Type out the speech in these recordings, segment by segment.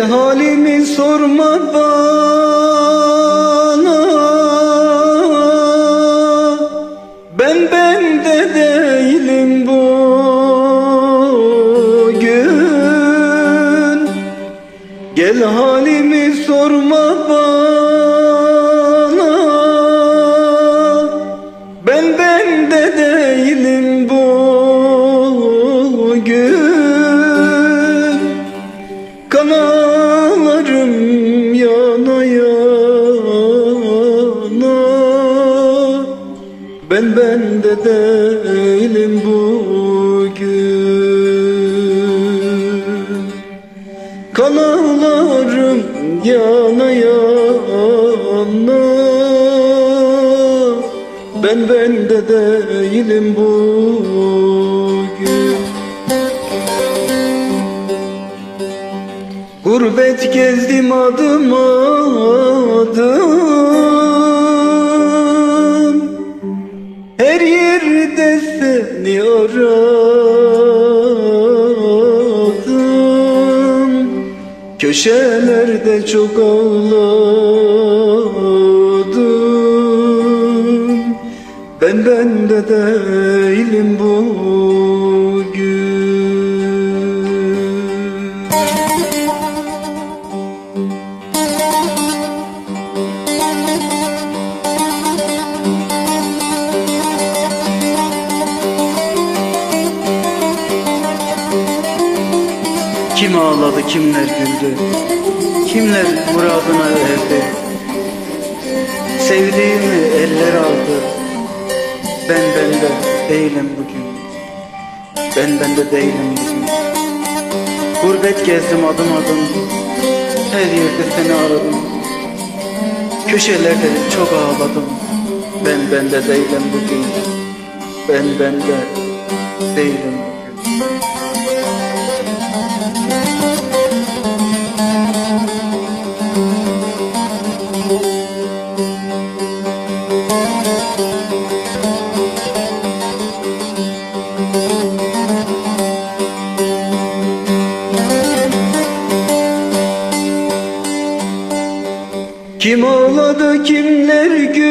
halimi sorma bana. Ben bende değilim bugün. Gel halimi sorma Ben bende değilim bugün. Kanalarım yana yana. Ben bende değilim bugün. Gurbet gezdim adım adım Seni aradım Köşelerde çok ağladım Ben bende değilim bugün Kim ağladı, kimler güldü, kimler muradına erdi. Sevdiğimi eller aldı, ben bende değilim bugün. Ben bende değilim bugün. Gurbet gezdim adım adım, her yerde seni aradım. Köşelerde çok ağladım, ben bende değilim bugün. Ben bende değilim bugün. Kim ağladı kimler güldü?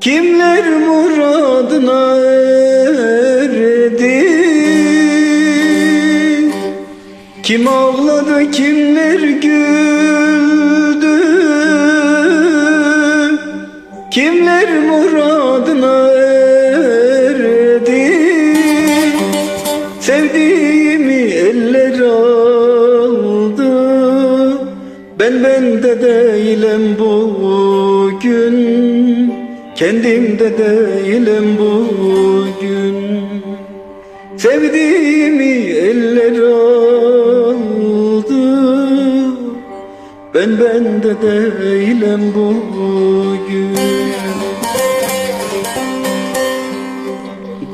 Kimler muradına erdi? Kim ağladı kimler güldü? Kimler muradına bugün. Kendimde değilim bugün. Sevdiğimi eller aldı. Ben bende değilim bugün.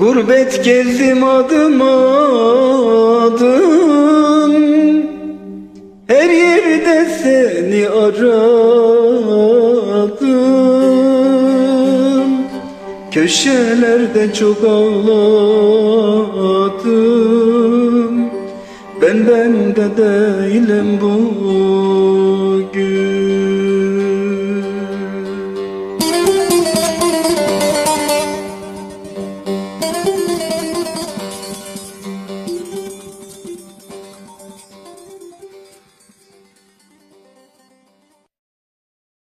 Gurbet gezdim adım adım. Her yerde seni aradım Köşelerde çok ağladım Ben bende değilim bugün